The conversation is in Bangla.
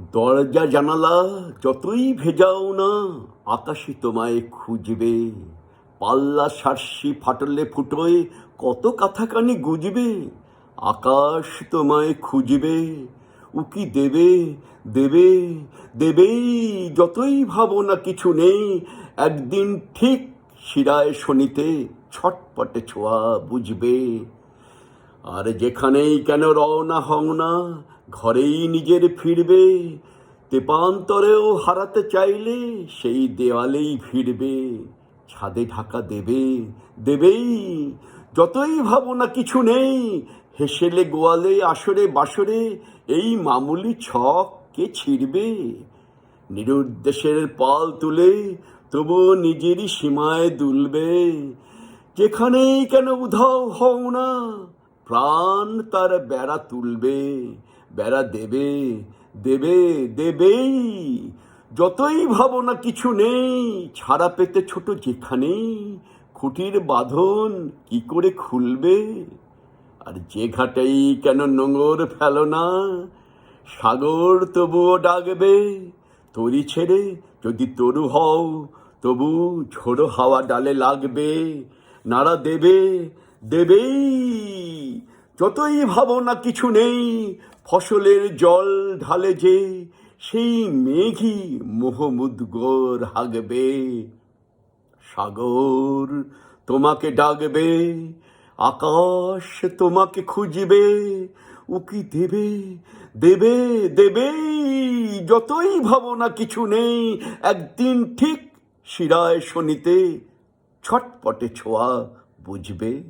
দরজা জানালা যতই ভেজাও না আকাশে তোমায় খুঁজবে। পাল্লা সার্সি ফাটলে ফুটোয় কত কাথাকানি গুজবে। আকাশ তোমায় খুঁজবে, উকি দেবে দেবে, দেবেই যতই ভাবো না কিছু নেই। একদিন ঠিক শিরায় শনিতে ছটপটে ছোঁয়া বুঝবে। আর যেখানেই কেন রওনা হও না, ঘরেই নিজের ফিরবে। তেপান্তরেও হারাতে চাইলে সেই দেওয়ালেই ফিরবে ছাদে ঢাকা দেবে, দেবেই। যতই ভাবো না কিছু নেই, হেসেলে গোয়ালে, আসরে বাসরে এই মামুলি ছক কে ছিড়বে? নিরুদ্দেশের পাল তুলে তবুও নিজেরই সীমায় দুলবে। যেখানেই কেন উধাও হও না প্রাণ তার বেড়া তুলবে, বেড়া দেবে দেবে, দেবেই। যতই ভাবো না কিছু নেই, ছাড়া পেতে ছোট যেখানেই, খুঁটির বাঁধন কি করে খুলবে? আর যে ঘাটেই কেন নোঙর ফেলো না? সাগর তবুও ডাকবে, তরি ছেড়ে যদি তরু হও, তবু ঝোড়ো হাওয়া ডালে লাগবে, নাড়া দেবে দেবেই। যতই ভাবো না কিছু নেই, ফসলের জল ঢালে যে সেই মেঘই মোহমুদ্গর হাগবে। সাগর তোমাকে ডাকবে, আকাশ তোমাকে খুঁজবে, উকি দেবে দেবে, দেবেই। যতই ভাবো না কিছু নেই, একদিন ঠিক শিরায় শনিতে ছটপটে ছোঁয়া বুঝবে।